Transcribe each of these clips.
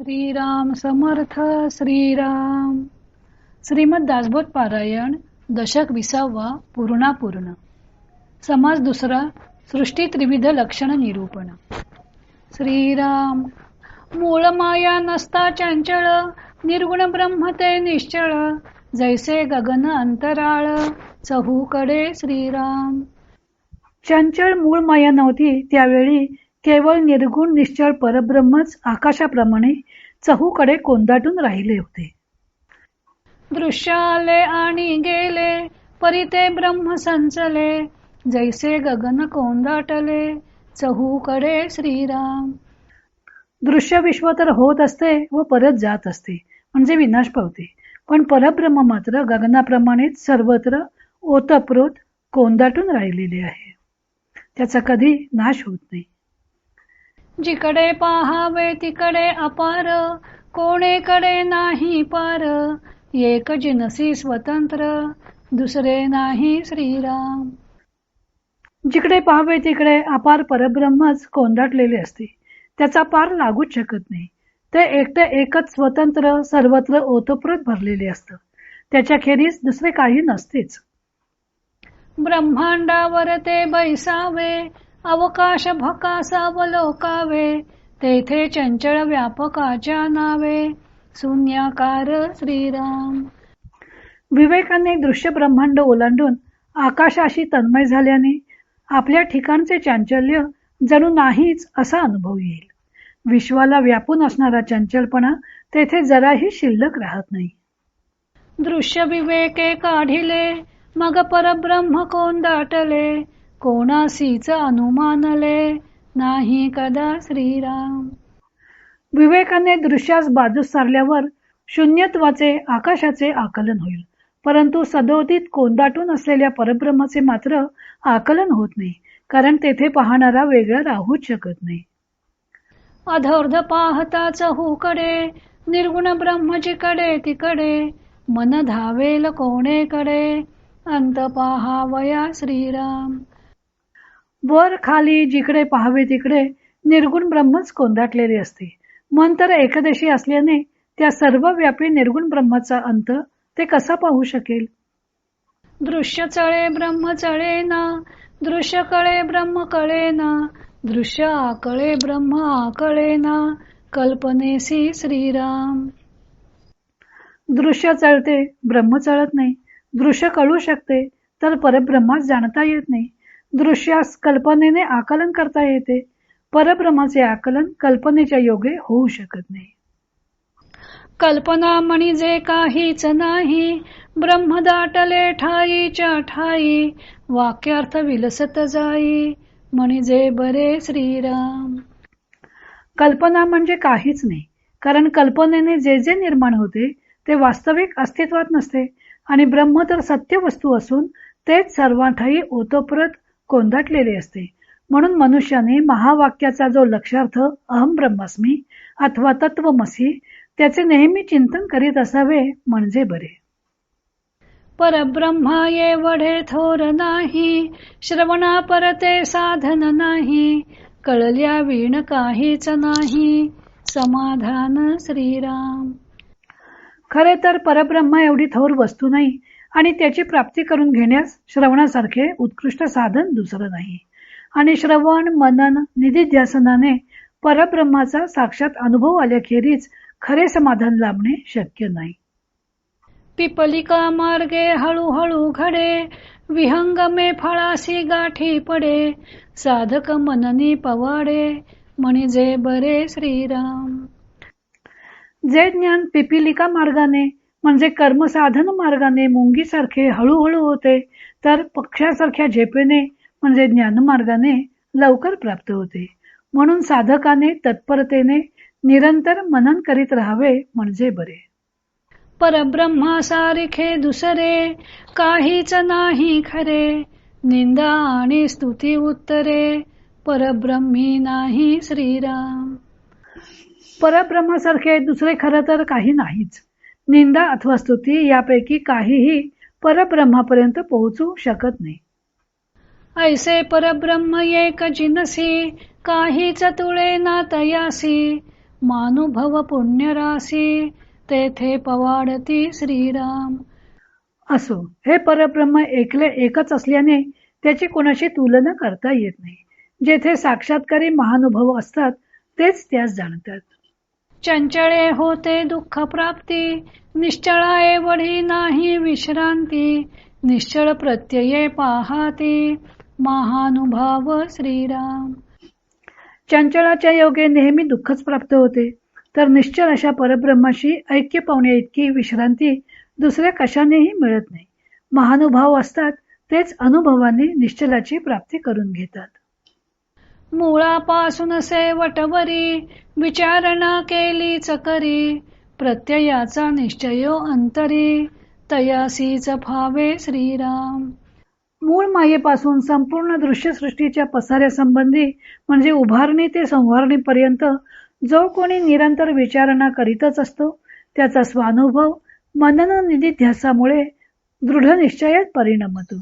श्रीराम समर्थ श्रीराम. श्रीमद दासबोध पारायण दशक विसावा पूर्णापूर्ण. समाज दुसरा सृष्टी त्रिविध लक्षण निरूपण. श्रीराम मूळ माया नसता चंचळ निर्गुण ब्रह्म ते निश्चळ. जैसे गगन अंतराळ चहूकडे श्रीराम. चंचळ मूळ माया नव्हती त्यावेळी केवळ निर्गुण निश्चळ परब्रह्मच आकाशाप्रमाणे चहूकडे कोंदाटून राहिले होते. दृश्य आले आणि गेले परिते ब्रह्म संचले. जैसे गगन कोंदाटले चहूकडे श्रीराम. दृश्य विश्व तर होत असते व परत जात असते म्हणजे विनाश पावते. पण परब्रह्म मात्र गगनाप्रमाणेच सर्वत्र ओतप्रोत कोंदाटून राहिलेले आहे. त्याचा कधी नाश होत नाही. जिकडे पाहावे तिकडे अपार कोणेकडे नाही पार. एक जिनसी स्वतंत्र दुसरे नाही श्रीराम. जिकडे पाहावे तिकडे अपार परब्रह्मच कोंदाटलेले असते. त्याचा पार लागूच शकत नाही. ते एकटे एकच स्वतंत्र सर्वत्र ओतप्रोत भरलेले असत. त्याच्याखेरीज दुसरे काही नसतेच. ब्रह्मांडावर ते बैसावे अवकाश भकासावलोकावे तेथे चंचळ व्यापकाच्या नावे. शून्याकार श्रीराम. विवेकाने दृश्य ब्रह्मांड ओलांडून आकाशाशी तन्मय झाल्याने आपल्या ठिकाणचे चांचल्य जणू नाहीच असा अनुभव येईल. विश्वाला व्यापून असणारा चंचलपणा तेथे जराही शिल्लक राहत नाही. दृश्य विवेके काढिले मग परब्रह्म कोण दाटले? कोणासीच अनुमानले नाही कदा श्रीराम. विवेकाने दृश्यास बाजूस सारल्यावर शून्यत्वाचे आकाशाचे आकलन होईल. परंतु सदोदित कोंदाटून असलेल्या परब्रह्माचे मात्र आकलन होत नाही कारण तेथे पाहणारा वेगळा राहूच शकत नाही. अधर्ध पाहताच हुकडे निर्गुण ब्रह्मजीकडे तिकडे मन धावेल कोणेकडे अंत पाहावया श्रीराम. वर खाली जिकडे पाहावे तिकडे निर्गुण ब्रह्मच कोंदाटलेले असते. मन तर एकदेशी असल्याने त्या सर्व व्यापी निर्गुण ब्रह्माचा अंत ते कसा पाहू शकेल? दृश्य चळे ब्रह्म चळे ना दृश्य कळे ब्रह्म कळे ना दृश्य आकळे ब्रह्म आकळे ना कल्पनेसी श्रीराम. दृश्य चळते ब्रह्म चळत नाही. दृश्य कळू शकते तर परब्रह्मास जाणता येत नाही. दृश्यास कल्पनेने आकलन करता येते. परब्रह्माचे आकलन कल्पनेच्या योगे होऊ शकत नाही. कल्पना म्हणजे काहीच नाही ब्रह्म दाटले ठाईच्या ठाई वाक्यार्थ विलसत जाई म्हणजे बरे श्रीराम. कल्पना म्हणजे काहीच नाही कारण कल्पनेने जे जे निर्माण होते ते वास्तविक अस्तित्वात नसते आणि ब्रह्म तर सत्य वस्तू असून तेच सर्वांठाई ओतप्रत कोंदाटलेले असते. म्हणून मनुष्याने महावाक्याचा जो लक्षार्थ अहम ब्रह्मास्मी अथवा तत्वमसी त्याचे नेहमी चिंतन करीत असावे म्हणजे बरे. परब्रह्मा ये वढे थोर नाही श्रवणा परते साधन नाही कळल्या वीण काहीच नाही. समाधान श्रीराम. खरे तर परब्रह्मा एवढी थोर वस्तू नाही आणि त्याची प्राप्ती करून घेण्यास श्रवणासारखे उत्कृष्ट साधन दुसरं नाही. आणि श्रवण मनन निधिध्यासनाने परब्रह्माचा साक्षात अनुभव आल्याखेरीज खरे समाधान लाभणे शक्य नाही. पिपलिका मार्गे हळूहळू घडे विहंगमे फळासी गाठी पडे साधक मननी पवाडे म्हणजे बरे श्रीराम. जे ज्ञान पिपिलिका मार्गाने म्हणजे कर्मसाधन मार्गाने मुंगीसारखे हळूहळू होते तर पक्षासारख्या झेपेने म्हणजे ज्ञानमार्गाने लवकर प्राप्त होते. म्हणून साधकाने तत्परतेने निरंतर मनन करीत राहावे म्हणजे बरे. परब्रह्मासारिखे दुसरे काहीच नाही खरे. निंदा आणि स्तुती उत्तरे परब्रह्मी नाही श्रीराम. परब्रह्मासारखे दुसरे खरं तर काही नाहीच. निंदा अथवा स्तुती यापैकी काहीही परब्रह्मापर्यंत पोहोचू शकत नाही. ऐसे परब्रह्म एक जिनसी काहीच तुळे ना तयासी मानुभव पुण्यराशी तेथे पवाडती श्रीराम. असो हे परब्रह्म एकले एकच असल्याने त्याची कोणाशी तुलना करता येत नाही. जेथे साक्षात्कारी महानुभव असतात तेच त्यास जाणतात. चंचळे होते दुःख प्राप्ती निश्चळा एवढी नाही विश्रांती निश्चळ प्रत्यये पाहाते. महानुभाव श्रीराम. चंचळाच्या योगे नेहमी दुःखच प्राप्त होते. तर निश्चल अशा परब्रह्माशी ऐक्य पावणे इतकी विश्रांती दुसऱ्या कशानेही मिळत नाही. महानुभाव असतात तेच अनुभवाने निश्चलाची प्राप्ती करून घेतात. मुळापासून वटवरी विचारणा केली चकरी प्रत्ययाचा निश्चयो अंतरी तयासीच फावे श्रीराम. मूळ मायेपासून संपूर्ण दृश्यसृष्टीच्या पसाऱ्यासंबंधी म्हणजे उभारणी ते संवारणीपर्यंत जो कोणी निरंतर विचारणा करीतच असतो त्याचा स्वानुभव मनन निधिध्यासामुळे दृढ निश्चयात परिणमतो.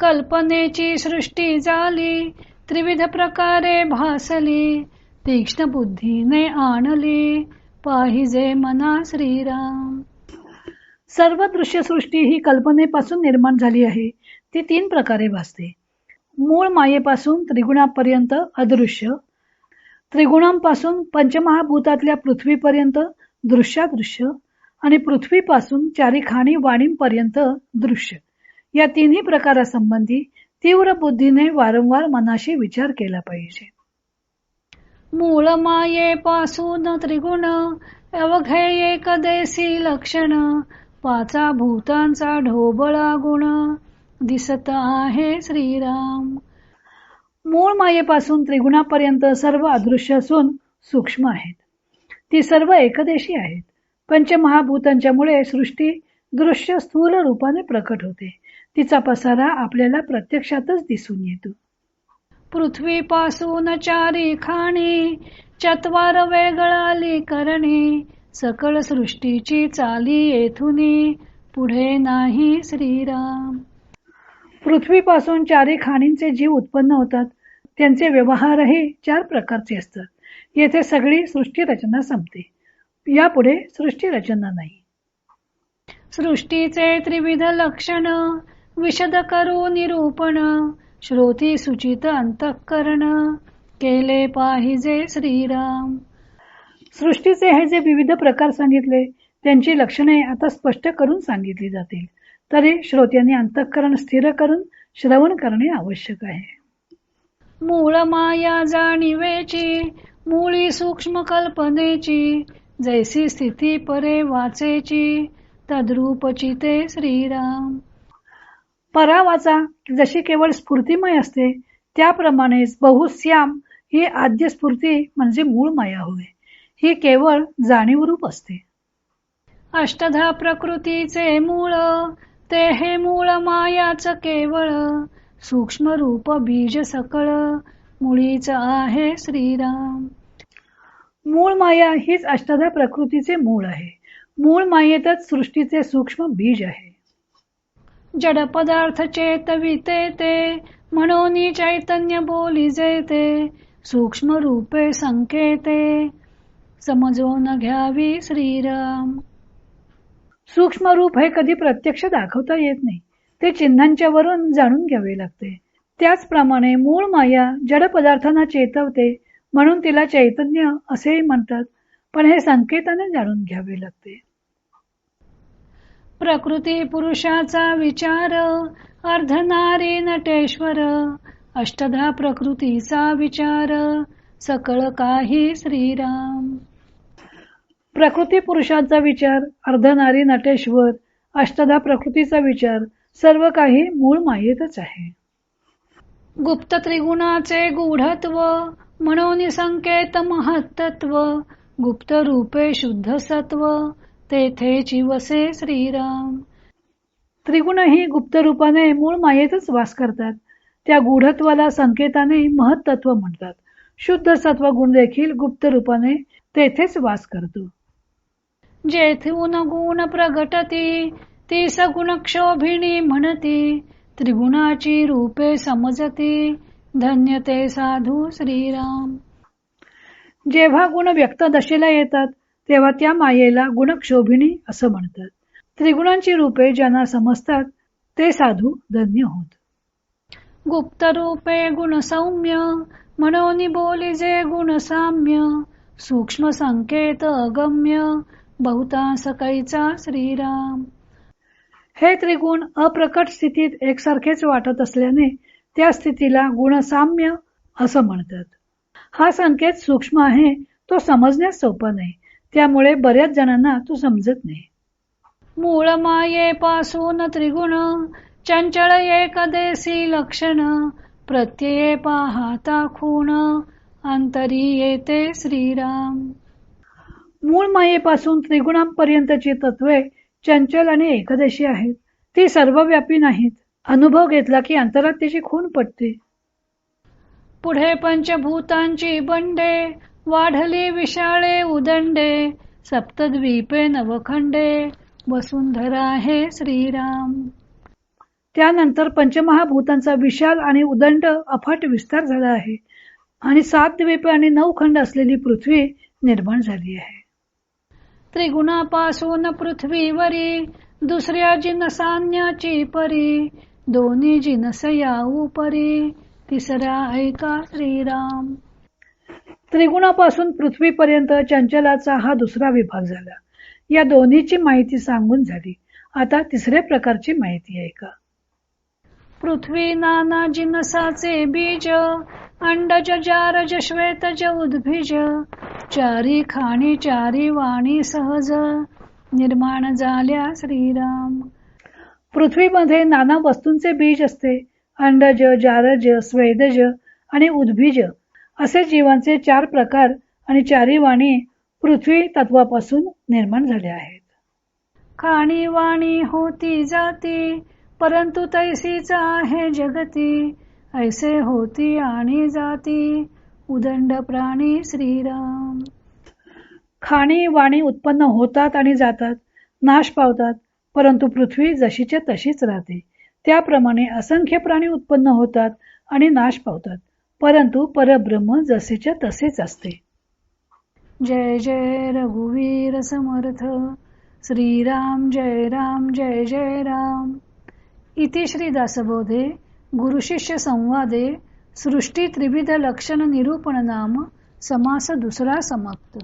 कल्पनेची सृष्टी झाली त्रिविध प्रकारे भासली तीक्ष्ण बुद्धीने आणली पाहिजे मना श्रीराम. सर्व दृश्यसृष्टी ही कल्पनेपासून निर्माण झाली आहे. ती तीन प्रकारे भासते. मूळ मायेपासून त्रिगुणापर्यंत अदृश्य त्रिगुणांपासून पंचमहाभूतातल्या पृथ्वीपर्यंत दृश्यादृश्य आणि पृथ्वीपासून चारी खाणी वाणींपर्यंत दृश्य. या तिन्ही प्रकारासंबंधी तीव्र बुद्धीने वारंवार मनाशी विचार केला पाहिजे. मूळ मायेपासून त्रिगुण अवघे एक लक्षण पाचा भूतांचा ढोबळा गुण दिसत आहे श्रीराम. मूळ मायेपासून त्रिगुणापर्यंत सर्व अदृश्य असून सूक्ष्म आहेत. ती सर्व एकदेशी आहेत. पंचमहाभूतांच्यामुळे सृष्टी दृश्य स्थूल रूपाने प्रकट होते. तिचा पसारा आपल्याला प्रत्यक्षातच दिसून येतो. पृथ्वीपासून चारी खाणी चत्वार वेगळाली करणी सकळ सृष्टीची चाली येथून पुढे नाही श्रीराम. पृथ्वीपासून चारी खाणींचे जीव उत्पन्न होतात त्यांचे व्यवहारही चार प्रकारचे असतात. येथे सगळी सृष्टी रचना संपते. यापुढे सृष्टी रचना नाही. सृष्टीचे त्रिविध लक्षण विशद करू निरूपण श्रोती सुचित अंतःकरण केले पाहिजे श्रीराम. सृष्टीचे हे जे विविध प्रकार सांगितले त्यांची लक्षणे आता स्पष्ट करून सांगितली जातील. तरी श्रोत्यांनी अंतःकरण स्थिर करून श्रवण करणे आवश्यक आहे. मूळ माया जाणीवेची मुळी सूक्ष्म कल्पनेची जैसी स्थिती परे वाचेची तद्रूपचिते श्रीराम. परावाचा जशी केवळ स्फूर्तिमय असते त्याप्रमाणेच बहुश्याम ही आद्य स्फूर्ती म्हणजे मूळ माया होय. ही केवळ जाणीवरूप असते. अष्टधा प्रकृतीचे मूळ ते हे मूळ मायाच केवळ. सूक्ष्म रूप बीज सकळ मुळीच आहे श्रीराम. मूळ माया हीच अष्टधा प्रकृतीचे मूळ आहे. मूळ मायेतच सृष्टीचे सूक्ष्म बीज आहे. जड पदार्थ चेतविते ते म्हणून चैतन्य बोली जेते सूक्ष्म रूपे संकेते समजून घ्यावी श्रीराम. सूक्ष्म रूप हे कधी प्रत्यक्ष दाखवता येत नाही ते चिन्हांच्या वरून जाणून घ्यावे लागते. त्याचप्रमाणे मूळ माया जड पदार्थांना चेतवते म्हणून तिला चैतन्य असेही म्हणतात पण हे संकेताने जाणून घ्यावे लागते. प्रकृती पुरुषाचा विचार अर्धनारी नटेश्वर अष्टधा प्रकृतीचा विचार सकळ काही श्रीराम. प्रकृती पुरुषाचा विचार अर्धनारी नटेश्वर अष्टधा प्रकृतीचा विचार सर्व काही मूळ माहीतच आहे. गुप्त त्रिगुणाचे गूढत्व म्हणून संकेत महत्त्व गुप्त रूपे शुद्ध सत्व तेथे चिवसे श्रीराम. त्रिगुण ही गुप्त रूपाने मूळ मायेतच वास करतात. त्या गूढत्वाला संकेताने महत्त्व म्हणतात. शुद्ध सत्व गुण देखील गुप्त रूपाने तेथेच वास करतो. जेथून गुण प्रगटती ती सगुण क्षोभिणी म्हणती. त्रिगुणाची रूपे समजती. धन्यते साधू श्रीराम. जेव्हा गुण व्यक्त दशेला येतात तेव्हा त्या मायेला गुणक्षोभिणी असं म्हणतात. त्रिगुणांची रूपे ज्यांना समजतात ते साधू धन्य होत. गुप्त रूपे गुण सौम्य म्हणून बोली जे गुण साम्य सूक्ष्म संकेत अगम्य बहुतांस कैचा श्रीराम. हे त्रिगुण अप्रकट स्थितीत एकसारखेच वाटत असल्याने त्या स्थितीला गुणसाम्य असं म्हणतात. हा संकेत सूक्ष्म आहे तो समजण्यास सोपा नाही. त्यामुळे बऱ्याच जणांना तो समजत नाही. मूळ माये पासून त्रिगुण चंचळ एकदेशी लक्षण प्रत्यये पाहता खूण अंतरी येते श्रीराम. मूळ मायेपासून त्रिगुणांपर्यंतची तत्वे चंचल आणि एकदेशी आहेत. ती सर्वव्यापी नाहीत. अनुभव घेतला की अंतरात तिची खून पडते पुढे पंचभूतांची बंडे वाढली विशाळे उदंडे सप्तद्वीपे नवखंडे वसुंधरा हे श्रीराम. त्यानंतर पंचमहाभूतांचा विशाल आणि उदंड अफाट विस्तार झाला आहे आणि सात द्वीपे आणि नऊ खंड असलेली पृथ्वी निर्माण झाली आहे. त्रिगुणापासून पृथ्वीवरी दुसऱ्या जिनसान्याची परी दोन्ही जिनस या परी तिसरा ऐका श्रीराम. त्रिगुणापासून पृथ्वीपर्यंत चंचलाचा हा दुसरा विभाग झाला. या दोन्हीची माहिती सांगून झाली. आता तिसऱ्या प्रकारची माहिती आहे का? पृथ्वी नाना जिनसाचे बीज अंडज जारज श्वेतज उद्भिज चारी खाणी चारी वाणी सहज निर्माण झाल्या श्रीराम. पृथ्वीमध्ये नाना वस्तूंचे बीज असते. अंडज जारज स्वेदज आणि उद्भिज असे जीवांचे चार प्रकार आणि चारी वाणी पृथ्वी तत्वापासून निर्माण झाले आहेत. खाणी वाणी होती जाती परंतु तैसीच आहे जगती. ऐसे होती आणि जाती उदंड प्राणी श्रीराम. खाणी वाणी उत्पन्न होतात आणि जातात नाश पावतात परंतु पृथ्वी जशीच्या तशीच राहते. त्याप्रमाणे असंख्य प्राणी उत्पन्न होतात आणि नाश पावतात. परंतु परब्रह्म जसेच्या तसेच असते. जय जय रघुवीर समर्थ. श्रीराम जय राम जय जय राम. इति श्री दासबोधे गुरुशिष्य संवादे सृष्टी त्रिविध लक्षण निरूपण नाम समास दुसरा समाप्त.